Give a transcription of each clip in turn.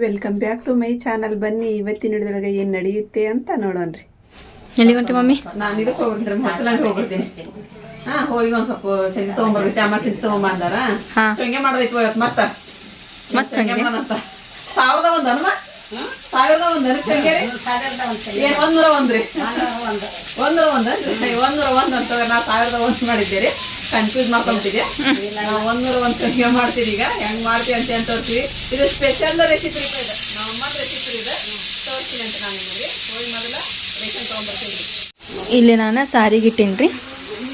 Welcome back to my channel ಬನ್ನಿ ಇವತ್ತಿನ ಹಿಡಿದೊಳಗೆ ಏನು ನಡೆಯುತ್ತೆ ಅಂತ ನೋಡೋಣ್ರಿ ಎಲ್ಲಿ ಹೊಂಟಿ ಮಮ್ಮಿ? ನಾನು ಇದಕ್ಕೆ ಹೋಗ್ಬಿಡ್ತೀನಿ ಮೊಸಲಂಗೆ ಹೋಗ್ಬಿಡ್ತೀನಿ. ಹಾ ಹೋಗಿ ಒಂದ್ ಸ್ವಲ್ಪ ಸಿಂಗ್ ತಗೊಂಡ್ಬರ್ಬೇಕು ಅಮ್ಮ ಸಿಂಗ್ ತಗೊಂಬಂದಾರ. ಹಾ. ಹಂಗೆ ಮಾಡೋದೈತಿ ಇವತ್ತು ಮತ್ತ. ಮತ್ತೆ ಹಂಗೆ ಮಾಡೋಣಂತ ಸಾವಿರದ ಒಂದ್ ಅನ್ಮ ಸಾವಿರದ ಒಂದು ಚಂಗೆ ಏನ್ ಒಂದೂರ ಒಂದ್ರಿ ಒಂದೂರ ಒಂದು ಒಂದೂರ ಒಂದ್ ಅಂತ ನಾ ಸಾವಿರದ ಒಂದ್ ಮಾಡಿದ್ದೀರಿ. ಕನ್ಫ್ಯೂಸ್ ಮಾಡ್ಕೊಂಬಿಟ್ಟಿದೆ ನಾವು ಒಂದೂರ ಒಂದು ಸಂಖ್ಯೆ ಮಾಡ್ತೀವಿ ಈಗ. ಹೆಂಗ್ ಮಾಡ್ತೀವಿ ಅಂತ ಏನ್ ತೋರ್ತೀವಿ ಇದು ಸ್ಪೆಷಲ್ ರೆಸಿಪಿ ಇದೆ. ನಮ್ಮ ರೆಸಿಪಿ ಇದೆ. ತೋರಿಸ್ತೀನಿ ಅಂತ ನಾನು ನಿಮಗೆ. ಹೋಗಿ ಮೊದಲ ರೇಷನ್ ತಗೊಂಡ್ಬರ್ತೀನಿ ಇಲ್ಲಿ ನಾನು ಸಾರಿಗೆ ಇಟ್ಟೀನಿ ರೀ.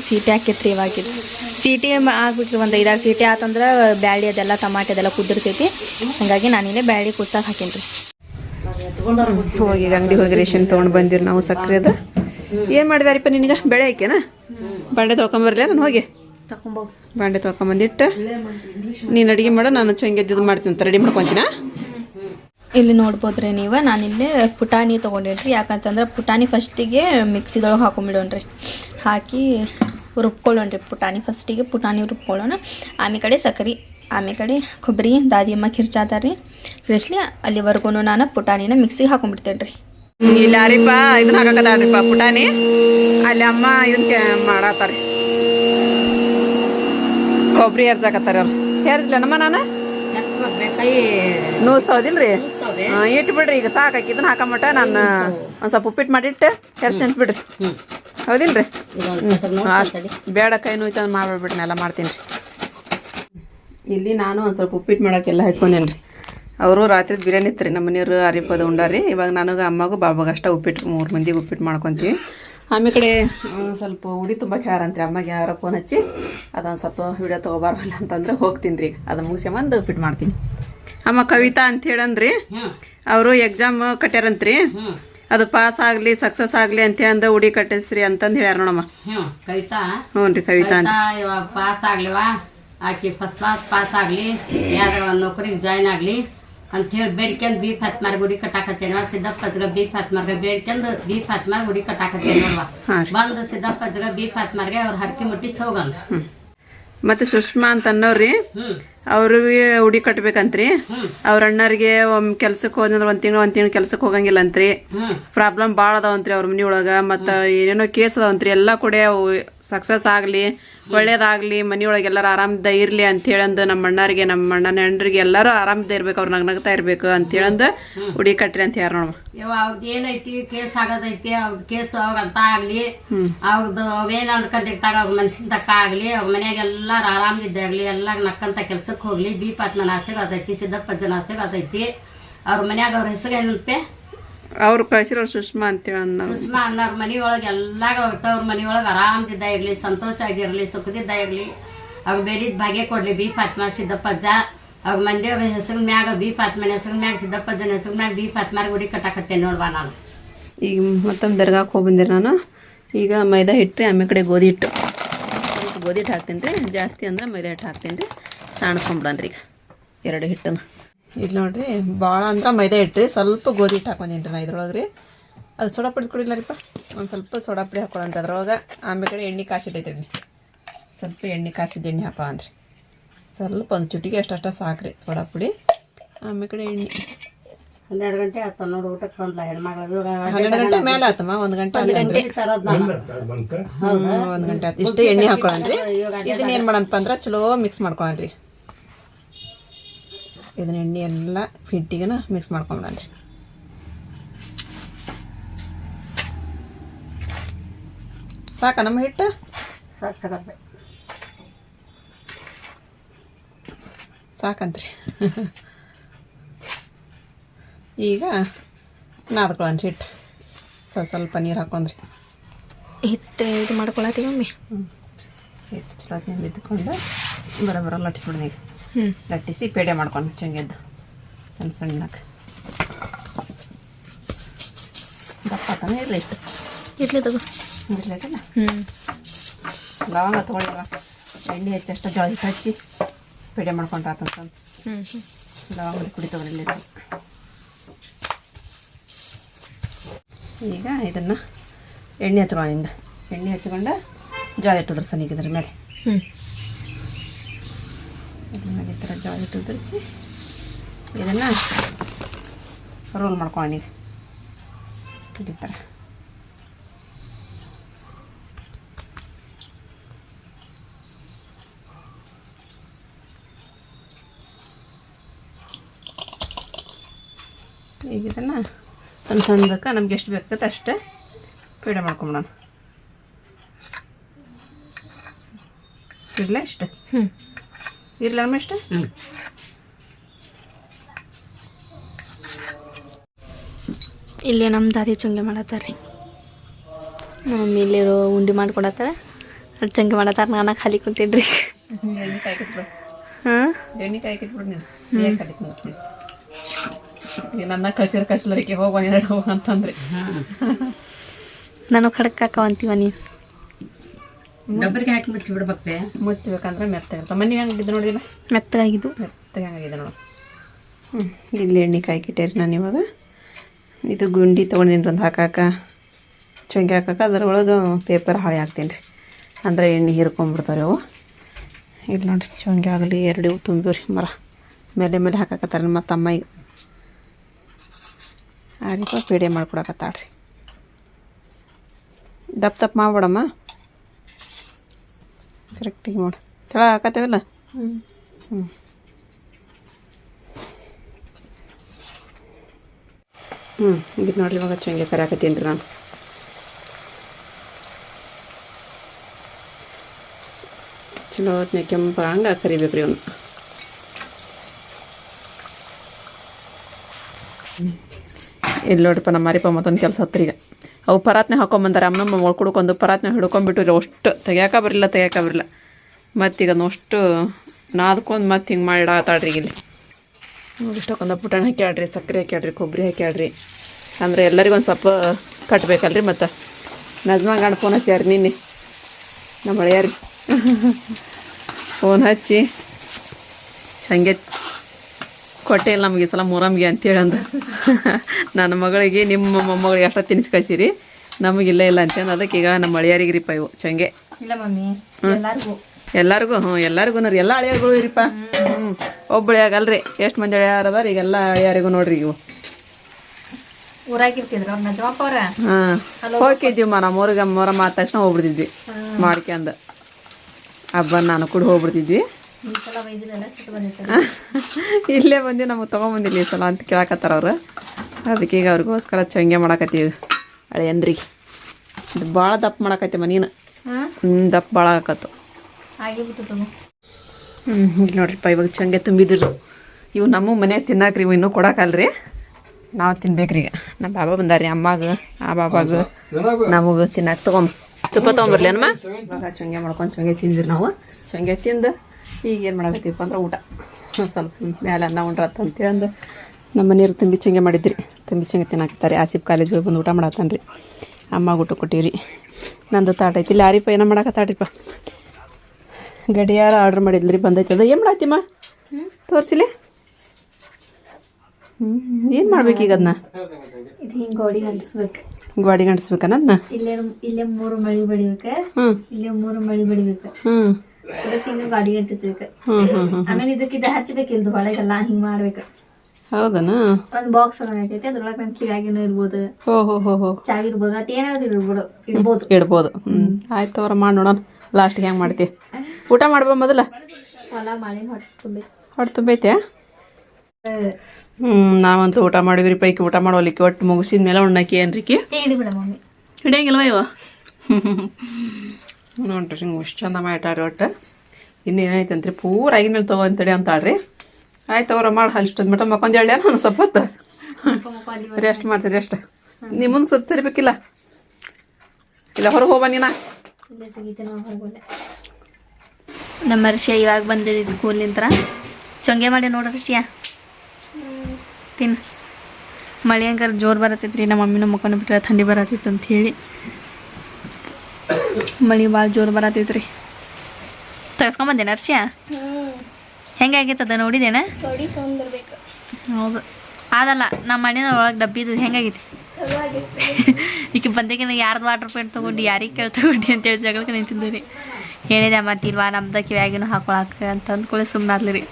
ಸೀಟಿ ಹಾಕೈತ್ರಿ ಇವಾಗಿದ್ದು ಸೀಟಿ ಆಗ್ಬಿಟ್ರಿ ಒಂದು ಐದಾರು ಸೀಟಿ ಆತಂದ್ರೆ ಬ್ಯಾಳಿ ಅದೆಲ್ಲ, ಟಮಾಟೆ ಅದೆಲ್ಲ ಕುದ್ದಿರ್ತೈತಿ ಹಾಗಾಗಿ ನಾನಿಲ್ಲೇ ಬ್ಯಾಳಿ ಕುದ್ಸಾಕ ಹಾಕೀನಿ ರೀ ಹೋಗಿ ಅಂಗಡಿ ಹೋಗಿ ರೇಷನ್ ತೊಗೊಂಡು ಬಂದಿರಿ ನಾವು ಸಕ್ಕರೆದು ಏನು ಮಾಡಿದಾರಿಪ್ಪ ನಿನಗೆ? ಬೆಳೆ ಹಾಕ್ಯನ? ಬಾಂಡೆ ತೊಳ್ಕೊಂಬರ್ಲಿ ನಾನು ಹೋಗಿ? ಬಂಡೆ ತೊಳ್ಕೊಂಬಂದಿಟ್ಟು ನೀನು ಅಡುಗೆ ಮಾಡು ನಾನು ಚಂಗೆದ್ದು ಮಾಡ್ತೀನಿ ಅಂತ ರೆಡಿ ಮಾಡ್ಕೊಂತೀನ? ಇಲ್ಲಿ ನೋಡ್ಬೋದ್ರಿ ನೀವು ನಾನಿಲ್ಲಿ ಪುಟಾಣಿ ತೊಗೊಂಡಿಡ್ರಿ ಯಾಕಂತಂದ್ರೆ ಪುಟಾಣಿ ಫಸ್ಟಿಗೆ ಮಿಕ್ಸಿದೊಳಗೆ ಹಾಕೊಂಬಿಡೋಣ್ರಿ. ಹಾಕಿ ರುಬ್ಕೊಳ್ಳೋಣ್ರಿ ಪುಟಾಣಿ. ಫಸ್ಟಿಗೆ ಪುಟಾಣಿ ರುಬ್ಕೊಳ್ಳೋಣ. ಆಮೇಲೆ ಕಡೆ ಸಕ್ಕರೆ ಆಮೇಲೆ ಕೊಬ್ಬರಿ, ದಾದಿಯಮ್ಮ ಕಿರ್ಚಾದ ರೀ ಕ್ರಿಸ್ಲಿ ಅಲ್ಲಿವರೆಗೂ ನಾನು ಪುಟಾಣಿನ ಮಿಕ್ಸಿಗೆ ಹಾಕೊಂಡ್ಬಿಡ್ತೇನೆ ರೀ ಇಲ್ಲಿ ಯಾರಿಪ್ಪ ಇದನ್ನ ಹಾಕಕತ್ತಾಳ್ರಿಪ್ಪ ಪುಟಾಣಿ. ಅಲ್ಲಿ ಅಮ್ಮ ಇದನ್ನ ಮಾಡತ್ತಾರೆ. ಕೊಬ್ಬರಿ ಹೆರ್ಜಾಕತ್ತಾರ ಅವ್ರು. ನಮ್ಮ ನಾನು? ನೋಸ್ತಾವದಿಲ್ರಿ ಇಟ್ಟು ಬಿಡ್ರಿ, ಈಗ ಸಾಕಾಕಿ ಇದನ್ನ ಹಾಕಮಟ ನಾನು ಒಂದು ಸ್ವಲ್ಪ ಉಪ್ಪಿಟ್ಟು ಮಾಡಿಟ್ಟು ಹೆರ್ಸ್ತೀನಿ ಅಂತ ಬಿಡ್ರಿ ಹೌದಿಲ್ರಿ ಬೇಡ ಕೈ ನೋಯ್ತು ಅಂತ ಮಾಡ್ಬಿಡ್ಬಿಡ್ರಿ ಎಲ್ಲ ಮಾಡ್ತೀನಿ. ರೀ ಇಲ್ಲಿ ನಾನು ಒಂದು ಸ್ವಲ್ಪ ಉಪ್ಪಿಟ್ಟು ಮಾಡೋಕ್ಕೆಲ್ಲ ಹಚ್ಕೊಂಡೇನಿ ರೀ ಅವರು ರಾತ್ರಿ ಬಿರಿಯಾನಿ ಇತ್ತು ರೀ ನಮ್ಮ ಮನೆಯವರು ಅರಿಪದ ಉಂಡಾರಿ. ಇವಾಗ ನನಗೆ ಅಮ್ಮಗೂ ಬಾಬಾಗ ಅಷ್ಟೇ ಉಪ್ಪಿಟ್ಟು ಮೂರು ಮಂದಿಗೆ ಉಪ್ಪಿಟ್ಟು ಮಾಡ್ಕೊತೀವಿ. ಆಮೇಲೆ ಕಡೆ ಸ್ವಲ್ಪ ಉಡಿ ತುಂಬ ಅಂತ್ರಿ. ಅಮ್ಮಗೆ ಯಾರೋ ಫೋನ್ ಹಚ್ಚಿ ಅದೊಂದು ಸ್ವಲ್ಪ ವಿಡಿಯೋ ತೊಗೋಬಾರಲ್ಲ ಅಂತಂದ್ರೆ ಹೋಗ್ತೀನಿ ರೀ ಅದು ಮುಗಿಸ್ಕೊಂಬಂದು ಉಪ್ಪಿಟ್ಟು ಮಾಡ್ತೀನಿ. ಅಮ್ಮ ಕವಿತಾ ಅಂತ ಹೇಳಂದ್ರಿ ಅವರು ಎಕ್ಸಾಮ್ ಕಟ್ಯಾರಂತ್ರಿ. ಅದು ಪಾಸ್ ಆಗಲಿ ಸಕ್ಸಸ್ ಆಗಲಿ ಅಂತ ಅಂದ ಉಡಿ ಕಟ್ಟಿಸ್ರಿ ಅಂತಂದು ಹೇಳ್ಯಾರ ನೋಡಮ್ಮ. ಕವಿತಾ. ಹ್ಞೂ ರೀ ಕವಿತಾ ಅಂತ ಪಾಸ್ ಆಗ್ಲಿವ? ಆಕಿ ಫಸ್ಟ್ ಕ್ಲಾಸ್ ಪಾಸ್ ಆಗಲಿ ಯಾವ್ದೋ ನೌಕರಿಗೆ ಜಾಯ್ನ್ ಆಗಲಿ ಅಂತ ಹೇಳಿ ಬೇಡ್ಕೊಂಡು ಬಿ ಫಾತ್ಮಾರ ಗುಡಿ ಕಟ್ಟಾಕತ್ತೇನವ ಸಿದ್ದಪ್ಪಜ್ಗ ಬಿ ಫಾತ್ಮಾರ್ಗ ಬೇಡ್ಕೊಂಡು ಬಿ ಫಾತ್ಮಾರ್ ಗುಡಿ ಕಟ್ಟಾಕತ್ತೇನೆ ನೋಡ್ವ. ಬಂದು ಸಿದ್ದಪ್ಪಜ್ಗ ಬಿ ಫಾತ್ಮಾರ್ಗೆ ಅವ್ರು ಹರಕೆ ಮುಟ್ಟಿ ಹೋಗಲ್ಲ ಮತ್ತೆ ಸುಷ್ಮಾ ಅಂತ ಅನ್ನೋರಿ ಅವ್ರಿಗೆ ಉಡಿ ಕಟ್ಬೇಕಂತ್ರಿ. ಅವ್ರ ಅಣ್ಣರಿಗೆ ಒಮ್ಮೆ ಕೆಲ್ಸಕ್ಕೆ ಹೋದಂದ್ರೆ ಒಂದ್ ತಿಂಗಳು ಒಂದ್ ತಿಂಗಳು ಕೆಲ್ಸಕ್ಕೆ ಹೋಗಂಗಿಲ್ಲ ಅಂತ್ರಿ ಪ್ರಾಬ್ಲಮ್ ಭಾಳ ಅದಾವಂತ್ರಿ ಅವ್ರ ಮನೆ ಒಳಗೆ ಮತ್ತು ಏನೇನೋ ಕೇಸ್ ಅದಾವಂತ್ರಿ. ಎಲ್ಲ ಕೂಡ ಅವು ಸಕ್ಸಸ್ ಆಗಲಿ ಒಳ್ಳೇದಾಗಲಿ ಮನೆಯೊಳಗೆ ಎಲ್ಲರೂ ಆರಾಮದ ಇರಲಿ ಅಂತೇಳಂದು ನಮ್ಮ ಅಣ್ಣರಿಗೆ ನಮ್ಮ ಅಣ್ಣನ ಹೆಂಡ್ರಿಗೆ ಎಲ್ಲರೂ ಆರಾಮದ ಇರ್ಬೇಕು ಅವ್ರು ನಗ್ನಗ್ತಾ ಇರಬೇಕು ಅಂತೇಳಂದು ಉಡಿ ಕಟ್ರಿ ಅಂತ ಯಾರು ನೋಡಮ್ಮ ಇವ ಅವ್ರದ್ದು ಏನೈತಿ ಕೇಸ್ ಆಗೋದೈತಿ ಅವ್ರ ಕೇಸ್ ಅವ್ರ ಅಂತ ಆಗಲಿ. ಅವ್ರದ್ದು ಅವೇನು ಅನ್ಕೊಂಡಿರ್ತಾಗ ಅವ್ರ ಮನ್ಸಿನ ತಕ್ಕ ಆಗಲಿ ಅವ್ರ ಮನೆಯಾಗ ಎಲ್ಲರೂ ಆರಾಮದಿದ್ದಾಗಲಿ ಎಲ್ಲ ನಕ್ಕಂತ ಕೆಲ್ಸಕ್ಕೆ ಹೋಗಲಿ ಬಿ ಪಾತ್ನ ಆಚೆಗೆ ಅದೈತಿ ಸಿದ್ದಪ್ಪಜ್ಜನ ಆಚೆಗೆ ಅದೈತಿ ಅವ್ರ ಮನ್ಯಾಗ ಅವ್ರ ಹೆಸರು ಏನಂತೆ? ಅವ್ರು ಕಳಿಸಿರೋ ಸುಷ್ಮಾ ಅಂತೇಳಿ ಅನ್ನೋ ಸುಷ್ಮಾ ಅನ್ನೋರ್ ಮನಿಯೊಳಗೆ ಎಲ್ಲಾಗ ಅವ್ರ ಮನಿಯೊಳಗೆ ಆರಾಮದಿದ್ದ ಇರ್ಲಿ ಸಂತೋಷ ಆಗಿರಲಿ ಸುಖದಿದ್ದ ಇರ್ಲಿ. ಅವ್ರು ಬೇಡಿದ ಭಾಗ್ಯ ಕೊಡ್ಲಿ. ಬಿ ಫಾತ್ಮ ಸಿದ್ದಪ್ಪಜ್ಜ. ಅವ್ರ ಮಂದಿಯವ್ರ ಹೆಸರು ಮ್ಯಾಗ ಬಿ ಫಾತ್ಮನ ಹೆಸರು ಮ್ಯಾಗ ಸಿದ್ದಪ್ಪಜ್ಜನ ಹೆಸರು ಮ್ಯಾಗ ಬಿ ಫಾತ್ಮಾರ್ ಗುಡಿ ಕಟ್ಟಾಕತ್ತೇನೆ ನೋಡ್ವಾ ನಾನು. ಈಗ ಮತ್ತೊಮ್ಮೆ ದರ್ಗಾಕ್ ಹೋಗಿ ಬಂದಿರಿ ನಾನು. ಈಗ ಮೈದಾ ಹಿಟ್ಟು ಆಮೇಲೆ ಕಡೆ ಗೋಧಿ ಹಿಟ್ಟು. ಗೋಧಿ ಹಿಟ್ಟು ಹಾಕ್ತೀನಿ ರೀ. ಜಾಸ್ತಿ ಅಂದ್ರೆ ಮೈದಾ ಹಿಟ್ಟು ಹಾಕ್ತೀನಿ ರೀ. ಸಾಣಿಸ್ಕೊಂಬಿಡನ್ರಿ ಈಗ. ಎರಡು ಹಿಟ್ಟನ್ನು. ಇಲ್ಲಿ ನೋಡಿರಿ ಭಾಳ ಅಂದ್ರೆ ಮೈದಾ ಹಿಟ್ಟು. ರೀ ಸ್ವಲ್ಪ ಗೋಧಿ ಹಿಟ್ಟು ಹಾಕೊಂಡಿನಿ ನಾ ಇದ್ರೊಳಗೆ ರೀ ಅದು ಸೋಡಾ ಪುಡಿ ಕುಡಿಲ್ಲರಿಪ್ಪ ಒಂದು ಸ್ವಲ್ಪ ಸೋಡಾ ಪುಡಿ ಹಾಕೊಳ್ಳಂತ ಅದ್ರೊಳಗೆ. ಆಮೇಲೆ ಕಡೆ ಎಣ್ಣೆ ಕಾಸಿಟ್ಟೈತೆ ರೀ ಸ್ವಲ್ಪ ಎಣ್ಣೆ ಕಾಸಿದ ಎಣ್ಣೆ ಹಾಕೋನ್ರಿ ಸ್ವಲ್ಪ ಒಂದು ಚುಟಿಗೆ ಅಷ್ಟಷ್ಟ ಸಾಕ್ರಿ ಸೋಡಾ ಪುಡಿ. ಆಮೇಲೆ ಕಡೆ ಎಣ್ಣೆ. ಹನ್ನೆರಡು ಗಂಟೆ ಆತ ನೋಡಿ ಊಟಕ್ಕೆ ಬಂದ್ಲ ಹೆಣ್ಮಗಳು ಹನ್ನೆರಡು ಗಂಟೆ ಮೇಲೆ ಆತಮ್ಮ ಒಂದು ಗಂಟೆ ಒಂದು ಗಂಟೆ. ಒಂದು ಗಂಟೆ ಆಯ್ತು ಇಷ್ಟೇ ಎಣ್ಣೆ ಹಾಕೊಳ್ಳೋಣ್ರಿ ಇದನ್ನ ಏನು ಮಾಡಣಪ್ಪ ಅಂದ್ರೆ ಚಲೋ ಮಿಕ್ಸ್ ಮಾಡ್ಕೊಳ್ಳೋಣ್ರಿ. ಇದನ್ನ ಎಣ್ಣೆ ಎಲ್ಲ ಹಿಟ್ಟಿಗೆನ ಮಿಕ್ಸ್ ಮಾಡ್ಕೊಂಬಿಡಣ್ರಿ ಸಾಕ ನಮ್ಮ ಹಿಟ್ಟು? ಸಾಕಾಗತ್ತೆ ಸಾಕಂತ್ರಿ. ಈಗ ನಾದ್ಕೊಳ್ಳೋಣ್ರಿ ಹಿಟ್ಟು ಸ್ವಲ್ಪ ಸ್ವಲ್ಪ ನೀರು ಹಾಕೊಂಡ್ರಿ. ಹಿಟ್ಟು ಇದು ಮಾಡ್ಕೊಳತ್ತೀವಿ ಮಮ್ಮಿ ಹಿಟ್ಟು ಚಲೋ ಬಿದ್ದುಕೊಂಡು ಬರೋಬ್ಬರ ಲಟ್ಟಿಸ್ಬಿಡ್ನಿ ಈಗ ಹ್ಞೂ ಲಟ್ಟಿಸಿ ಪೇಡೆ ಮಾಡ್ಕೊಂಡು ಚಂಗೆದ್ದು ಸಣ್ಣ ಸಣ್ಣಕ್ಕೆ ದಪ್ಪ ತಾನೇ ಇರಲಿ ಇತ್ತು ಇರಲಿ ತಗೋ. ಇರ್ಲಿಕ್ಕಲ್ಲ ಹ್ಞೂ ಲವಂಗ ತೊಗೊಳ್ಳಿವ ಎಣ್ಣೆ ಹೆಚ್ಚಷ್ಟು ಹಿಟ್ಟು ಹಚ್ಚಿ ಪೇಡೆ ಮಾಡ್ಕೊಂಡು ಆತಂತ ಹ್ಞೂ ಹ್ಞೂ ಲವಂಗ ಕುಡಿ ತೊಗೊಳ್ಳಿ ಈಗ ಇದನ್ನು ಎಣ್ಣೆ ಹಚ್ಕೊಂಡಿಂದ ಎಣ್ಣೆ ಹಚ್ಕೊಂಡು ಜೋಳ ಇಟ್ಟಿದ್ರು ಇದ್ರ ಮೇಲೆ. ಹ್ಞೂ ಮೇಲೆ ಈ ಥರ ಜಾಲಿ ಹಿಟ್ಟು ಇದನ್ನು ರೋಲ್ ಮಾಡ್ಕೊಂಡು ಈ ಥರ. ಈಗ ಇದನ್ನು ಸಣ್ಣ ಸಣ್ಣದಕ್ಕೆ ನಮ್ಗೆ ಎಷ್ಟು ಬೇಕತ್ತೆ ಅಷ್ಟೇ ಪೀಡೆ ಮಾಡ್ಕೊಂಬಿಡೋಣ. ಇರಲ್ಲ ಇಷ್ಟು? ಹ್ಞೂ ಇರಲ್ಲ ಅಷ್ಟೇ ಇಲ್ಲೇ ನಮ್ಮ ದಾದಿ ಚುಂಗೆ ಮಾಡತ್ತಾರೆ ನಮ್ಮ ಇಲ್ಲಿರೋ ಉಂಡಿ ಮಾಡ್ಕೊಡತ್ತಾರ. ಅದು ಚಂಗೆ ಮಾಡತ್ತಾರ ನಾನು ಖಾಲಿ ಕುಂತಿನ್ರಿ. ಎಣ್ಣೆ ಕಾಯ್ಕಿಟ್ಬಿಡು ಹಾಂ ನನ್ನ ಕಳ್ಸಿರ ಕಳ್ಸಲರಿಗೆ ಹೋಗುವ ಎರಡು ಹೋಗ ಅಂತಂದ್ರೆ. ನಾನು ಖಡಕ್ ಹಾಕವಂತೀವ ನೀನು? ಡಬ್ಬರಿಗೆ ಹಾಕಿ ಮುಚ್ಚಿ ಬಿಡ್ಬೇಕ್ರೆ ಮುಚ್ಚಬೇಕಂದ್ರೆ ಮೆತ್ತಾಗಿರ್ತ ಮನೆ ಹೆಂಗಿದ್ದು ನೋಡಿದಿಲ್ಲ ಮೆತ್ತಗಾಗಿದ್ದು? ಮೆತ್ತಗೆ ಹಂಗಾಗಿದೆ ನೋಡು. ಹ್ಞೂ ಇಲ್ಲಿ ಎಣ್ಣೆ ಕಾಯ್ಕಿಟ್ಟೇರಿ ನಾನು ಇವಾಗ. ಇದು ಗುಂಡಿ ತೊಗೊಂಡಿನಿ ಒಂದು ಹಾಕಾಕ ಚೊಂಗೆ ಹಾಕಾಕ. ಅದ್ರೊಳಗೆ ಪೇಪರ್ ಹಾಳೆ ಹಾಕ್ತೀನಿ ರೀ. ಅಂದ್ರೆ ಎಣ್ಣೆ ಹೀರ್ಕೊಂಡ್ಬಿಡ್ತಾರೆ ಅವು. ಇಲ್ಲಿ ನೋಡಿ ಚೊಂಗೆ ಆಗಲಿ ಎರಡು ಇವು ರೀ ಮರ. ಮೇಲೆ ಮೇಲೆ ಹಾಕಾಕತ್ತಾರ ನಮ್ಮ ತಮ್ಮಿಗೆ ಈಗ ಆರಿಪ ಪೇಡೆ ಮಾಡ್ಕೊಡಕತ್ತಾಳ್ರಿ. ದಪ್ಪ ದಪ್ಪ ಮಾಡ್ಬಿಡಮ್ಮ. ಕರೆಕ್ಟಿಗೆ ಮಾಡಿ. ತಳ ಹಾಕತ್ತೇವಲ್ಲ? ಹ್ಞೂ ಹ್ಞೂ ಹ್ಞೂ ಇದು ನೋಡ್ರಿ ಇವಾಗ ಚಂಗೆ ಕರಿಯಾಕತ್ತೀನಿ ರೀ ನಾನು ಚಲೋ ಹೊತ್ನೆ ಕೆಂಪ ಹಂಗೆ ಕರಿಬೇಕು ರೀ ಅವನು ಇಲ್ಲಿ ನೋಡ್ರಿಪ್ಪ ನಮ್ಮ ಮಾರಿಪ್ಪ ಮತ್ತೊಂದು ಕೆಲಸ ಹತ್ತಿರ ಈಗ. ಅವು ಪರಾತ್ನೆ ಹಾಕೊಂಬಂದಾರೆ, ಅಮ್ಮನಮ್ಮ ಒಳ್ಕೊಡ್ಕೊಂಡು ಪರಾತ್ನೆ ಹಿಡ್ಕೊಂಡ್ಬಿಟ್ಟು ಅಷ್ಟು ತೆಗಿಯಾಕ ಬರಲಿಲ್ಲ ತೆಗಿಯಾಕ ಬರಲಿಲ್ಲ. ಮತ್ತೀಗ ಅಷ್ಟು ನಾದ್ಕೊಂಡು ಮತ್ತೆ ಹಿಂಗೆ ಮಾಡಿ ಆತಾಡ್ರಿ ಇಲ್ಲಿ. ನೋಡಿ ಇಷ್ಟಕ್ಕೊಂದು ಪುಟಾಣ ಹಾಕ್ಯಾಡ್ರಿ ಸಕ್ಕರೆ ಹಾಕ್ಯಾಡ್ರಿ ಕೊಬ್ಬರಿ ಹಾಕ್ಯಾಡ್ರಿ ಅಂದರೆ ಎಲ್ಲರಿಗೂ ಒಂದು ಸ್ವಲ್ಪ ಕಟ್ಬೇಕಲ್ರಿ ಮತ್ತು? ನಜ್ಮಾ ಗಂಡ ಫೋನ್ ಹಚ್ಚಾರ ನಿನ್ನೆ. ನಮ್ಮ ಹಳೆಯಾರಿ. ಫೋನ್ ಹಚ್ಚಿ. ಹಂಗೆ ಕೊಟ್ಟೆ ಇಲ್ಲ ನಮಗೆ ಈ ಸಲ ಮೂರಮ್ಗೆ ಅಂತೇಳಿ ಅಂದ. ನನ್ನ ಮಗಳಿಗೆ ನಿಮ್ಮ ಮೊಮ್ಮಗಳಿಗೆ ಎಷ್ಟ ತಿನ್ಸಿ ಕಳಿಸಿರಿ. ನಮಗಿಲ್ಲ ಇಲ್ಲ ಅಂತೇಳಿ ಅದಕ್ಕೆ ಈಗ ನಮ್ಮ ಹಳೆಯಾರಿಗೆ ರೀಪ ಇವು ಚಂಗೆ. ಎಲ್ಲರಿಗೂ. ಹ್ಞೂ ಎಲ್ಲರಿಗೂ ನೋಡ್ರಿ ಎಲ್ಲ ಅಳಿಯಾರ್ಗಳು ಇರಿಪ್ಪ ಹ್ಞೂ ಒಬ್ಬಳು ಆಗಲ್ರಿ ಎಷ್ಟು ಮಂದಿ ಅಳಿಯಾರ ಅದಾರ ಈಗ ಎಲ್ಲ ಹಳೆಯರಿಗೂ ನೋಡ್ರಿ ಇವು. ಹಾಂ ಹೋಗಿದ್ದೀವಿ ನಮ್ಮ ಊರಿಗೆ ಮೊರ ಮಾದ ತಕ್ಷಣ ಹೋಗ್ಬಿಡ್ತಿದ್ವಿ. ಮಾಡ್ಕ್ಯಂದ ಹಬ್ಬ ನಾನು ಕೂಡ ಹೋಗ್ಬಿಡ್ತಿದ್ವಿ. ಇಲ್ಲೇ ಬಂದು ನಮಗೆ ತೊಗೊಂಬಂದಿಲ್ಲ ಈ ಸಲ ಅಂತ ಕೇಳಕತ್ತಾರ ಅವರು. ಅದಕ್ಕೆ ಈಗ ಅವ್ರಿಗೋಸ್ಕರ ಚಂಗೆ ಮಾಡಕತ್ತೀವಿ. ಹಳೆ ಅಂದ್ರಿ ಇದು ಭಾಳ ದಪ್ಪ ಮಾಡಾಕತ್ತೆ ನೀನು ದಪ್ಪ ಭಾಳ ತಗೋ. ಹ್ಞೂ ಇಲ್ಲಿ ನೋಡ್ರಿಪ್ಪ ಇವಾಗ ಚಂಗೆ ತುಂಬಿದ್ರು. ಇವು ನಮ್ಮ ಮನೆ ತಿನ್ನಾಕ್ರಿ ಇವು ಇನ್ನೂ ಕೊಡಕಲ್ರಿ. ನಾವು ತಿನ್ಬೇಕ್ರಿ ಈಗ. ನಮ್ಮ ಬಾಬಾ ಬಂದಾರಿ ಅಮ್ಮಾಗ ಆ ಬಾಬಾಗ. ನಮಗೆ ತಿನ್ನಕ್ಕೆ ತೊಗೊಂಬ. ತುಪ್ಪ ತೊಗೊಂಬರ್ಲಿ ಅಮ್ಮ ಇವಾಗ ಚಂಗೆ ಮಾಡ್ಕೊಂಡು ಚಂಗೆ ತಿಂದಿರಿ ನಾವು. ಚಂಗೆ ತಿಂದು ಈಗ ಏನು ಮಾಡಕತ್ತೀವಪ್ಪ ಅಂದ್ರೆ ಊಟ. ಸ್ವಲ್ಪ ಮೇಲೆ ಅನ್ನ ಉಂಡ್ರತ್ತ ಅಂತೇಳಿ ಅಂದ್ರೆ ನಮ್ಮ ಮನೆಯವ್ರು ತುಂಬಿ ಚಂಗೆ ಮಾಡಿದ್ರಿ. ತುಂಬಿ ಚಂಗೆ ತಿನ್ನಾಕ್ತಾರೆ ಆಸಿಫ್ ಕಾಲೇಜ್ ಹೋಗಿ ಬಂದು ಊಟ ಮಾಡತ್ತಾನೆ ರೀ ಅಮ್ಮಗೆ ಊಟ ಕೊಟ್ಟಿವ್ರಿ. ನಂದು ತಾಟ ಐತಿ. ಲಾರಿಪ್ಪ ಏನೋ ಮಾಡಕತ್ತಾಡ್ರಿಪ್ಪ ಗಡಿಯಾರ ಆರ್ಡ್ರ್ ಮಾಡಿದ್ರಿ ಬಂದೈತೆ ಅದು. ಏನು ಮಾಡತ್ತೀಮ್ಮ? ತೋರಿಸಿಲೆ? ಹ್ಞೂ ಏನು ಮಾಡ್ಬೇಕು ಈಗ ಅದನ್ನ ಗೋಡಿ ಅಂಟಿಸ್ಬೇಕು. ಗಾಡಿ ಗಂಟಿಸ್ಬೇಕನ್ನ ಇಲ್ಲೇ ಇಲ್ಲೇ ಮೂರು ಮಳಿ ಬೆಳಿಬೇಕು. ಹ್ಞೂ ಇಲ್ಲೇ ಮೂರು ಮಳಿ ಬೆಳಿಬೇಕು. ಹ್ಞೂ ಅದಕ್ಕೆ ಹಿಂಗೆ ಗಾಡಿ ಅಂಟಿಸ್ಬೇಕು ಆಮೇಲೆ ಇದಕ್ಕೆ ಇದು ಹಚ್ಬೇಕು ಇಲ್ದು ಹೊಳೆಗೆಲ್ಲ ಹಿಂಗೆ ಮಾಡ್ಬೇಕು. ಹೌದನ? ಒಂದು ಬಾಕ್ಸ್ ಆಗೈತೆ ಅದ್ರೊಳಗೆ ನಮ್ಮ ಕಿವ್ಯಾಗಿನೂ ಇರ್ಬೋದು. ಹೋ ಹೋ ಹೋ ಹೋ. ಚಾವಿ ಇರ್ಬೋದು ಅಟ್ ಏನಾದ್ರು ಇರ್ಬೋದು ಇಡ್ಬೋದು. ಇಡ್ಬೋದು. ಹ್ಞೂ ಆಯ್ತು ಅವ್ರ ಮಾಡಿ ನೋಡೋಣ. ಲಾಸ್ಟಿಗೆ ಹೆಂಗೆ ಮಾಡ್ತಿ? ಊಟ ಮಾಡ್ಬೇ ಮೊದಲ? ಹೊಲ ಮಾಡಿ ಹೊಟ್ಟೆ ತುಂಬಿ ಹೊಟ್ಟೆ ತುಂಬೈತೆ ಹ್ಮ್ ನಾವಂತೂ ಊಟ ಮಾಡಿದ್ರಿ ಪೈಕಿ ಊಟ ಮಾಡೋಲಿಕ್ಕೆ ಒಟ್ಟು ಮುಗಿಸಿದ ಮೇಲೆ ಉಣ್ಣಾಕಿ ಏನ್ರಿಕಿ ಹಿಡಿಯಂಗಿಲ್ವ ಇವ? ನೋಡ್ರಿ ಹಿಂಗೆ ಇಷ್ಟು ಚಂದ ಮಾಡ್ಯಾರ ಒಟ್ಟು. ಇನ್ನೇನಾಯ್ತು ಅಂತ ಅಂತ್ರಿ? ಪೂರ ಆಗಿನ ಮೇಲೆ ತೊಗೊಂತಡಿ ಅಂತಾಳ್ರಿ. ಆಯ್ತು ಅವ್ರ ಮಾಡಿ ಅಷ್ಟೊಂದು ಮಟ್ಟ ಮಕ್ಕೊಂದು ಹೇಳಿ ನಾನು ಸ್ವಲ್ಪ ಹೊತ್ತು ರೆಸ್ಟ್ ಮಾಡ್ತೀರಿ ರೆಸ್ಟ್ ನಿಮ್ಮ ಮುಂದೆ ಸುತ್ತ ತರಬೇಕಿಲ್ಲ ಇಲ್ಲ, ಹೊರಗೆ ಹೋಗ ನೀನ. ನಮ್ಮ ಋಷಿಯ ಇವಾಗ ಬಂದಿರಿ ಸ್ಕೂಲಿಂತ್ರ ಚೊಂಗೆ ಮಾಡಿ ನೋಡ್ರಿ ಋಷಿಯ ತಿನ್ ಮಳೆ ಹಂಗಾರೆ ಜೋರು ಬರತ್ತೈತ್ರಿ ನಮ್ಮ ಮಮ್ಮಿನ ಮಕ್ಕನ ಬಿಟ್ರೆ ಥಂಡಿ ಬರತ್ತೈತೆ ಅಂತ ಹೇಳಿ. ಮಳೆ ಭಾಳ ಜೋರು ಬರತೈತ್ರಿ. ತೆಗೆಸ್ಕೊಂಬಂದೇನ ಋಷಿಯ ಹೆಂಗಾಗೈತೆ ಅದ ನೋಡಿದೇನ? ಹೌದು. ಅದಲ್ಲ ನಮ್ಮ ಮಣ್ಣಿನ ಒಳಗೆ ಡಬ್ಬಿ ಇದ್ದದ್ದು ಹೆಂಗಾಗೈತಿ? ಈಗ ಬಂದಾಗಿನ ಯಾರ್ದು ವಾಟರ್ ಪೇಂಟ್ ತೊಗೊಂಡು ಯಾರಿಗೆ ಕೇಳಿ ಅಂತ ಅಂತೇಳಿ ಜಗಳಕ್ಕೆ ನಿಂತಿದ್ದೆ ರೀ ಹೇಳಿದೆ ಮತ್ತಿಲ್ವಾ ನಮ್ದು ಕಿವ್ಯಾಗಿನೂ ಹಾಕೊಳಕ್ಕೆ ಅಂತ ಅಂದ್ಕೊಳ್ಳಿ ಸುಮ್ಮನೆ ರೀ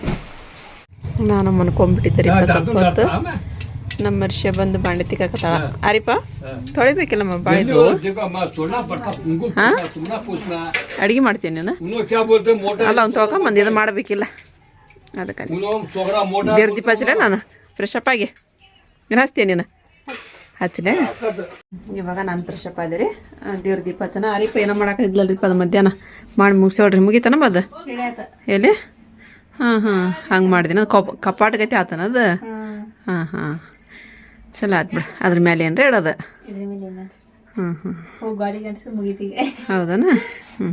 ನಾನು ಮನ್ಕೊಂಡ್ಬಿಟ್ಟಿದ್ದೆ ರೀ ಸ್ವಲ್ಪ ಹೊತ್ತು ನಮ್ಮ ವರ್ಷ ಬಂದು ಬಾಂಡೆ ತಿಕ್ಕಾಕತ್ತಾಳ. ಅರಿಪ ಬಾಳಿದು ಹಾ? ಅಡಿಗೆ ಮಾಡ್ತೀನಿ ನಾನು? ಅಲ್ಲ ಅವ್ನು ತೊಳ್ಕೊಂಬಂದು ಇದು ಮಾಡಬೇಕಿಲ್ಲ. ಅದಕ್ಕೆ ದೇವ್ರ ದೀಪ ಹಚ್ಚಿಲ್ಲ ನಾನು. ಫ್ರೆಶ್ ಅಪ್ ಆಗಿ. ನೀನು ಹಚ್ತೀನಿ ನೀನು? ಹಚ್ಚಿನ ಇವಾಗ ನಾನು ಫ್ರೆಶ್ ಅಪ್ ಆದಿರಿ ದೇವ್ರ ದೀಪ ಹಚ್ಚನ ಅರಿಪ ಏನೋ ಮಾಡಾಕಿದ್ಲಲ್ರಿಪ್ಪ ಅದು ಮಧ್ಯಾಹ್ನ. ಮಾಡಿ ಮುಗಿಸೋಡ್ರಿ ಮುಗಿತಾನ ಅದು? ಎಲ್ಲಿ? ಹಾಂ ಹಾಂ. ಹಂಗೆ ಮಾಡಿದಿನ. ಕಪ್ ಕಪಾಟ್ಗತಿ ಆತನ ಅದು? ಹಾಂ ಹಾಂ. ಚಲೋ ಆತ್ ಬಿಡ. ಅದ್ರ ಮೇಲೆ ಏನ್ರಿ ಇಡೋದು. ಹ್ಞೂ ಹ್ಞೂ ಹೌದನ? ಹ್ಞೂ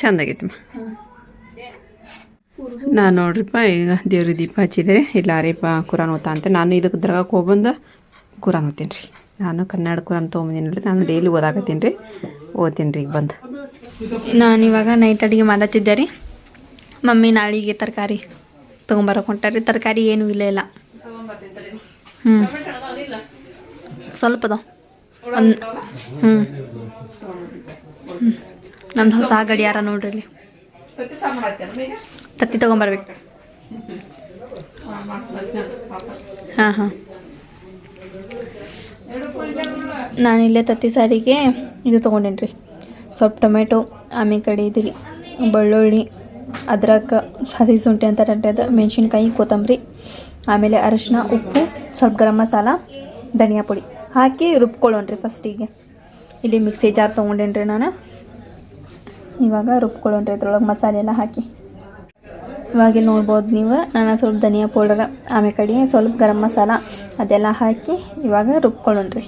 ಚಂದಾಗೈತಮ್ಮ ನಾನು ನೋಡ್ರಿಪ್ಪ ಈಗ ದೇವ್ರಿಗೆ ದೀಪ ಹಚ್ಚಿದ್ರೆ ಇಲ್ಲ ರೀಪ ಕುರಾನ್ ಓದ್ತಾ ಅಂತ. ನಾನು ಇದಕ್ಕೆ ದರ್ಗಾಕ್ಕೆ ಹೋಗ್ಬಂದು ಕುರಾನ್ ಓದ್ತೀನಿ ರೀ. ನಾನು ಕನ್ನಡ ಕುರಾನ್ ತೊಗೊಂಬಂದಿನಿ ರೀ ನಾನು ಡೈಲಿ ಓದಾಕತ್ತೀನಿ ರೀ. ಓದ್ತೀನಿ ರೀ ಈಗ ಬಂದು. ನಾನು ಇವಾಗ ನೈಟ್ ಅಡುಗೆ ಮಾಡತ್ತಿದ್ದೆ ರೀ. ಮಮ್ಮಿ ನಾಳೆಗೆ ತರಕಾರಿ ತೊಗೊಂಬರಕ್ಕೆ ಹೊಂಟಾರಿ ತರಕಾರಿ ಏನೂ ಇಲ್ಲ ಇಲ್ಲ. ಹ್ಞೂ ಸ್ವಲ್ಪ ಅದಾವ ಒಂದು ಹ್ಞೂ ನಮ್ದು ಹೊಸ ಗಡಿಯಾರ ನೋಡ್ರಿ ತತ್ತಿ ತಗೊಂಬರ್ಬೇಕು. ಹಾಂ ಹಾಂ. ನಾನು ಇಲ್ಲೇ ತತ್ತಿ ಸಾರಿಗೆ ಇದು ತೊಗೊಂಡೇನಿ ರೀ ಸ್ವಲ್ಪ ಟೊಮೆಟೊ ಆಮೇಲೆ ಕಡೆ ಇದ್ರಿ, ಬೆಳ್ಳುಳ್ಳಿ, ಅದ್ರಾಗ ಹಸಿ ಶುಂಠಿ ಅಂತಾರಂತೆ ಅದು ಮೆಣಸಿನ್ಕಾಯಿ, ಕೊತ್ತಂಬರಿ, ಆಮೇಲೆ ಅರಿಶಿನ, ಉಪ್ಪು ಸ್ವಲ್ಪ ಗರಂ ಮಸಾಲ, ಧನಿಯಾ ಪುಡಿ ಹಾಕಿ ರುಬ್ಕೊಳ್ಳೋಣ್ರಿ ಫಸ್ಟಿಗೆ ಇಲ್ಲಿ ಮಿಕ್ಸಿ ಜಾರ್ ತೊಗೊಂಡೇನ್ರಿ ನಾನು. ಇವಾಗ ರುಬ್ಕೊಳ್ಳೋಣ್ರಿ ಇದ್ರೊಳಗೆ ಮಸಾಲೆ ಎಲ್ಲ ಹಾಕಿ. ಇವಾಗ ಇಲ್ಲಿ ನೋಡ್ಬೋದು ನೀವು, ನಾನು ಸ್ವಲ್ಪ ಧನಿಯಾ ಪೌಡರ್ ಆಮೇಲೆ ಕಡೆ, ಸ್ವಲ್ಪ ಗರಂ ಮಸಾಲ ಅದೆಲ್ಲ ಹಾಕಿ ಇವಾಗ ರುಬ್ಕೊಳ್ಳೋಣ್ರಿ.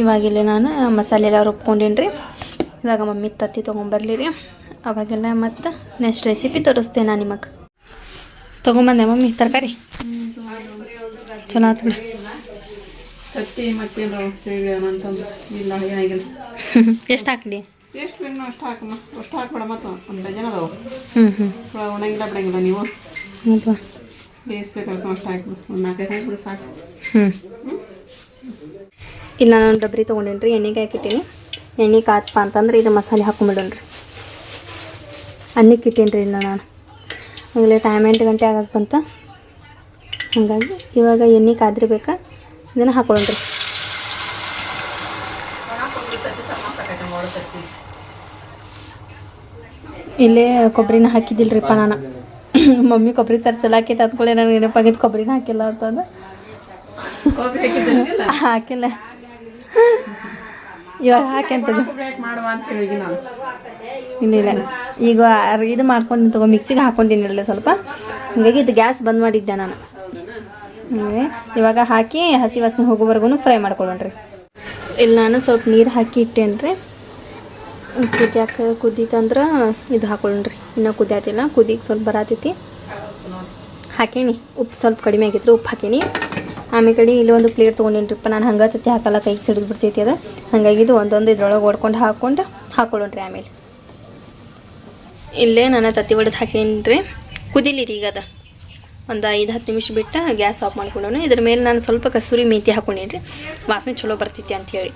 ಇವಾಗಿಲ್ಲ ನಾನು ಮಸಾಲೆ ಎಲ್ಲ ರುಬ್ಕೊಂಡೇನ್ರಿ. ಇವಾಗ ಮಮ್ಮಿ ತತ್ತಿ ತೊಗೊಂಬರ್ಲಿ ರೀ ಅವಾಗೆಲ್ಲ ಮತ್ತು ನೆಕ್ಸ್ಟ್ ರೆಸಿಪಿ ತೋರಿಸ್ತೇನೆ ನಾನು ನಿಮಗೆ. ತೊಗೊಂಬಂದೆ ಮಮ್ಮಿ ತರಕಾರಿ? ಚಲೋ ಆತು ಬಿಡು ತತ್ತಿ ಮತ್ತೇನು ಅಂತಂದು. ಇಲ್ಲ ಏನಾಗಿಲ್ಲ ಎಷ್ಟು ಹಾಕ್ಲಿ? ಎಷ್ಟು ಬೇಕು ಅಷ್ಟು ಹಾಕಮ್ಮ. ಅಷ್ಟು ಹಾಕ್ಬೇಡ ಮತ್ತು ಒಂದು ಡಜನ್ ಅದಾವು. ಹ್ಞೂ ಹ್ಞೂ ಒಣಗಿಲ್ಲ ಬಿಡಂಗಿಲ್ಲ ನೀವು. ಹೌದಾ? ಬೇಯಿಸ್ಬೇಕಲ್ಪ ಅಷ್ಟು ಹಾಕಿ ಒಂದು ನಾಲ್ಕೈದು ಹಾಕ್ಬಿಡು ಸಾಕು. ಹ್ಞೂ ಇಲ್ಲ ನಾನು ಡಬ್ರಿ ತೊಗೊಂಡೇನಿ ರೀ ಎಣ್ಣೆಗೆ ಹಾಕಿಟ್ಟೀನಿ. ಎಣ್ಣೆ ಕಾತ್ಪ ಅಂತಂದ್ರೆ ಇದು ಮಸಾಲೆ ಹಾಕೊಂಬಿಡೋಣ್ರಿ. ಅನ್ನಕ್ಕೆ ಇಟ್ಟೇನಿ ರೀ ಇಲ್ಲ ನಾನು. ಆಗಲೇ ಟೈಮ್ ಎಂಟು ಗಂಟೆ ಆಗಕ್ಕೆ ಬಂತ. ಹಾಗಾಗಿ ಇವಾಗ ಎಣ್ಣೆ ಕಾದ್ರಿಬೇಕಾ ಇದನ್ನು ಹಾಕೊಳ್ಳ್ರಿ ಇಲ್ಲೇ ಕೊಬ್ಬರಿನ ಹಾಕಿದ್ದಿಲ್ರಿಪ್ಪ ನಾನು. ಮಮ್ಮಿ ಕೊಬ್ಬರಿ ತರ್ಸಲ್ಲ ಹಾಕೈತೆ ಅದ್ಕೊಳ್ಳೆ ನನಗೆ ನೆನಪಾಗಿದ್ದು ಕೊಬ್ಬರಿನ ಹಾಕಿಲ್ಲ ಅಂತಂದು ಹಾಕಿಲ್ಲ. ಇವಾಗ ಹಾಕ್ಯಂತದ್ದು. ನಾನು ಇಲ್ಲ ಈಗ ಇದು ಮಾಡ್ಕೊಂಡು ತಗೋ ಮಿಕ್ಸಿಗೆ ಹಾಕೊಂಡಿನಿ ಸ್ವಲ್ಪ. ಹಾಗಾಗಿ ಇದು ಗ್ಯಾಸ್ ಬಂದ್ ಮಾಡಿದ್ದೆ ನಾನು. ಇವಾಗ ಹಾಕಿ ಹಸಿ ವಾಸನೆ ಹೋಗೋವರೆಗೂ ಫ್ರೈ ಮಾಡ್ಕೊಳ್ಳೋಣ್ರಿ. ಇಲ್ಲಿ ನಾನು ಸ್ವಲ್ಪ ನೀರು ಹಾಕಿ ಇಟ್ಟೇನ್ರಿ ಕುದಿಯಾಕ ಕುದೀತಂದ್ರೆ ಇದು ಹಾಕೊಳ್ಳೋಣ್ರಿ. ಇನ್ನೂ ಕುದ್ಯಾತಿಲ್ಲ ಕುದಿಗೆ ಸ್ವಲ್ಪ ಬರತೈತಿ. ಹಾಕೇನಿ. ಉಪ್ಪು ಸ್ವಲ್ಪ ಕಡಿಮೆ ಆಗೈತ್ರಿ ಉಪ್ಪು ಹಾಕೀನಿ. ಆಮೇಲೆ ಕಡೆ ಇಲ್ಲಿ ಒಂದು ಪ್ಲೇಟ್ ತೊಗೊಂಡೇನ್ರಿಪ್ಪ ನಾನು ಹಂಗೆ ತತ್ತಿ ಹಾಕಲ್ಲ ಕೈಗೆ ಸಿಡಿದು ಬಿಡ್ತೈತಿ ಅದು. ಹಾಗಾಗಿ ಇದು ಒಂದೊಂದು ಇದ್ರೊಳಗೆ ಓಡ್ಕೊಂಡು ಹಾಕ್ಕೊಂಡು ಹಾಕೊಳ್ಳೋಣ್ರಿ ಆಮೇಲೆ. ಇಲ್ಲೇ ನಾನು ತತ್ತಿ ಒಡೆದು ಹಾಕೀನಿ ಕುದಿಲಿ ರೀ ಈಗ ಅದ. ಒಂದು ಐದು, ಹತ್ತು ನಿಮಿಷ ಬಿಟ್ಟು ಗ್ಯಾಸ್ ಆಫ್ ಮಾಡ್ಕೊಂಡವನು. ಇದ್ರ ಮೇಲೆ ನಾನು ಸ್ವಲ್ಪ ಕಸೂರಿ ಮೇಥಿ ರೀ ವಾಸನೆ ಚಲೋ ಬರ್ತೈತಿ ಅಂಥೇಳಿ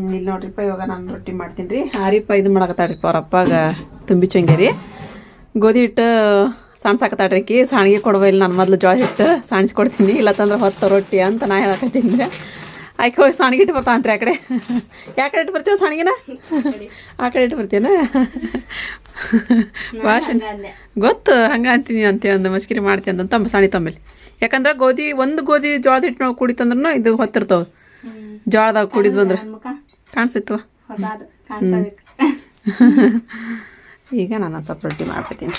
ಇಲ್ಲಿ ನೋಡ್ರಿಪ್ಪ, ಇವಾಗ ನಾನು ರೊಟ್ಟಿ ಮಾಡ್ತೀನಿ ರೀ ಹಾರಿಪ್ಪ ಇದು ಮಾಡಕತ್ತಾಡ್ರಿಪ್ಪ ಅವ್ರ ಅಪ್ಪಾಗ ತುಂಬಿ ಚಂಗೇರಿ ಗೋಧಿ ಹಿಟ್ಟು ಸಾಣ್ಸಾಕತ್ತಾಳ್ರಿ ಆಕಿ. ಸಾಣಿಗೆ ಕೊಡುವ ಇಲ್ಲಿ ನಾನು ಮೊದಲು ಜೋಳ ಹಿಟ್ಟು ಸಾಣಿಸ್ಕೊಡ್ತೀನಿ ಇಲ್ಲತ್ತಂದ್ರೆ ಹೊತ್ತು ರೊಟ್ಟಿ ಅಂತ ನಾ ಹೇಳಕತ್ತೀನಿ ಆಕೆ ಹೋಗಿ ಸಾಣಿಗೆ ಇಟ್ಟು ಬರ್ತಾ ಅಂತ್ರಿ ಆ ಕಡೆ. ಯಾ ಕಡೆ ಇಟ್ಟು ಬರ್ತೀವಿ ಸಾಣಿಗೆನ ಆ ಕಡೆ ಇಟ್ಟು ಬರ್ತೀನ ಭಾಷೆ ಗೊತ್ತು ಹಂಗ ಅಂತೀನಿ ಅಂತ ಒಂದು ಮಸ್ಕಿರಿ ಮಾಡ್ತೀನಿ ಅಂತ ತಮ್ಮ ಸಾಣಿ ತಮ್ಮಲ್ಲಿ. ಯಾಕಂದ್ರೆ ಗೋಧಿ ಒಂದು ಗೋಧಿ ಜೋಳದ ಹಿಟ್ಟು ಕುಡಿತಂದ್ರೂ ಇದು ಹೊತ್ತಿರ್ತಾವೆ. ಜೋಳದಾಗ ಕುಡಿದ್ವು ಅಂದ್ರೆ ಕಾಣಿಸಿತ್ತು. ಈಗ ನಾನು ಸ್ವಲ್ಪ ರೊಟ್ಟಿ ಮಾಡ್ಕೊತೀನಿ.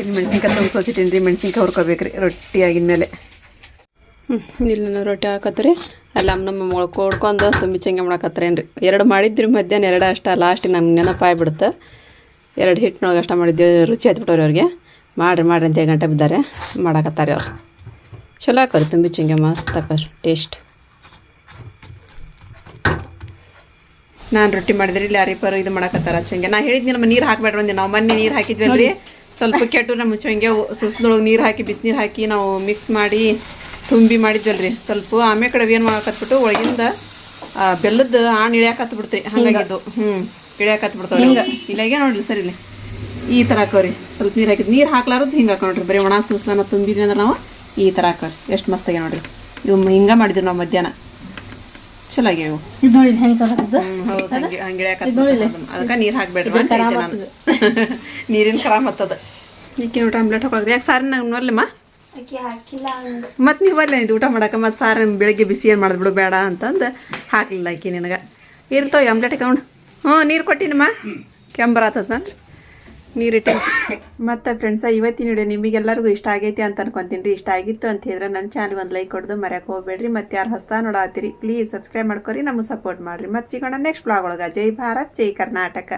ಇಲ್ಲಿ ಮೆಣಸಿನ್ಕಾಯಿ ತುಂಬ ಸೋಸಿಟ್ಟಿನಿ ರೀ ಮೆಣಸಿನ್ಕಾಯಿ ಹುರ್ಕೋಬೇಕ್ರಿ ರೊಟ್ಟಿ ಆಗಿದ್ಮೇಲೆ ಇಲ್ಲಿ ನಾನು ರೊಟ್ಟಿ ಹಾಕತ್ರಿ. ಅಲ್ಲ ನಮ್ಮ ಮೊಳ್ ಕೊಡ್ಕೊಂಡು ತುಂಬಿ ಚಂಗೆ ಮಾಡಾಕತ್ತರೇನು ರೀ ಎರಡು ಮಾಡಿದ್ರಿ ಮಧ್ಯಾಹ್ನ ಎರಡು ಅಷ್ಟ. ಲಾಸ್ಟಿಗೆ ನಮ್ಗೆ ನೆನಪಾಗ್ಬಿಡುತ್ತೆ. ಎರಡು ಹಿಟ್ಟಿನೊಳಗೆ ಅಷ್ಟ ಮಾಡಿದ್ದೆ ರುಚಿ ಆಯ್ತು ಅವ್ರಿಗೆ. ಮಾಡ್ರಿ ಮಾಡ್ರಿ ಅಂತ ಗಂಟೆ ಬಿದ್ದಾರೆ. ಮಾಡಕತ್ತಾರೆ ಅವ್ರು. ಚಲೋ ಹಾಕೋರಿ ತುಂಬಿ ಚಂಗೆ ಮಸ್ತ್ ಹಾಕೋರಿ ಟೇಸ್ಟ್ ನಾನು ರೊಟ್ಟಿ ಮಾಡಿದ್ರಿ ಇಲ್ಲಿ ಯಾರಿಬ್ಬರು ಇದು ಮಾಡಕತ್ತಾರ ಚಂಗೆ. ನಾ ಹೇಳಿದ್ನಿ ನಮ್ಮ ನೀರು ಹಾಕ್ಬೇಡ್ರಿ ಅಂದ್ರೆ ನಾವು ಮೊನ್ನೆ ನೀರು ಹಾಕಿದ್ವಲ್ರಿ ಸ್ವಲ್ಪ ಕೆಟ್ಟು ನಮ್ಮ ಚಂಗೆ ಸುಸ್ದೊಳಗೆ ನೀರು ಹಾಕಿ ಬಿಸಿನೀರು ಹಾಕಿ ನಾವು ಮಿಕ್ಸ್ ಮಾಡಿ ತುಂಬಿ ಮಾಡಿದ್ವಲ್ರಿ ಸ್ವಲ್ಪ ಆಮೇಲೆ ಕಡೆ ಏನು ಮಾಡಕತ್ಬಿಟ್ಟು ಒಳಗಿಂದ ಆ ಬೆಲ್ಲದ ಆಣ್ ಇಳ್ಯಾಕತ್ ಬಿಡ್ತೀವಿ ಹಂಗಾಗಿದ್ದು ಹ್ಮ್ ಇಳ್ಯಾಕತ್ ಬಿಡ್ತಾವ ಇಲ್ಲಾಗೆ ನೋಡ್ರಿ ಸರಿ ಇಲ್ಲಿ. ಈ ಥರ ಹಾಕೋರಿ. ಸ್ವಲ್ಪ ನೀರು ಹಾಕಿದ್ ನೀರು ಹಾಕ್ಲಾರದು ಹಿಂಗೆ ಹಾಕೋ ನೋಡ್ರಿ ಬರೀ ಒಣ ಸುಸ್ಲನ ತುಂಬಿದ್ವಿ ಅಂದ್ರೆ ನಾವು ಈ ಥರ ಹಾಕೋರಿ. ಎಷ್ಟು ಮಸ್ತಾಗಿ ನೋಡ್ರಿ. ಇವು ಹಿಂಗ ಮಾಡಿದ್ರು ನಾವು ಮಧ್ಯಾಹ್ನ. ಚಲೋ ಆಗ್ಯಾವ ಇದು ನೋಡಿ ಹೆಂಗೆ ಹೌದ್ ಹಂಗೆ ಹಂಗೆ ಅದಕ್ಕೆ ನೀರು ಹಾಕ್ಬೇಡ್ರಿ ನೀರಿನ ಖರಾಮ್ ಮತ್ತದ ಈಕಿ ನೋಡ್ರಿ ಆಮ್ಲೆಟ್ ಹಾಕೋದ್ರಿ ಯಾಕೆ ನೋಡ್ಲಿಮ್ಮ ಹಂಗೆ ಮತ್ತು ನೀವು ಅಲ್ಲೇ ಇದು ಊಟ ಮಾಡಕ್ಕೆ. ಮತ್ತು ಸಾರು ಬೆಳಗ್ಗೆ ಬಿಸಿ ಏನು ಮಾಡಿದ್ಬಿಡು ಬೇಡ ಅಂತಂದು ಹಾಕ್ಲಿಲ್ಲ ಆಕಿ ನಿನಗೆ. ಇರ್ತಾವ ಆಮ್ಲೆಟ್ ಕೌಂಡ್ ಹ್ಞೂ ನೀರು ಕೊಟ್ಟಿನಮ್ಮ? ಕೆಂಬರಾತದ ನೀರಿಟ್ಟು ಮತ್ತು ಫ್ರೆಂಡ್ಸ ಇವತ್ತಿನ ವಿಡಿಯೋ ನಿಮಗೆಲ್ಲರಿಗೂ ಇಷ್ಟ ಆಗೈತಿ ಅಂತ ಅನ್ಕೊತೀನಿ ರೀ. ಇಷ್ಟ ಆಗಿತ್ತು ಅಂತ ಹೇಳಿದ್ರೆ ನನ್ನ ಚಾನಲ್ಗೆ ಒಂದು ಲೈಕ್ ಕೊಡೋದು ಮರ್ಯಾಕೆ ಹೋಗ್ಬೇಡ್ರಿ. ಮತ್ತು ಯಾರು ಹೊಸ ನೋಡಾತೀರಿ ಪ್ಲೀಸ್ ಸಬ್ಸ್ಕ್ರೈಬ್ ಮಾಡ್ಕೊರಿ ನಮಗೆ ಸಪೋರ್ಟ್ ಮಾಡಿರಿ. ಮತ್ತು ಸಿಗೋಣ ನೆಕ್ಸ್ಟ್ ಬ್ಲಾಗ್ ಒಳಗೆ. ಜೈ ಭಾರತ್ ಜೈ ಕರ್ನಾಟಕ.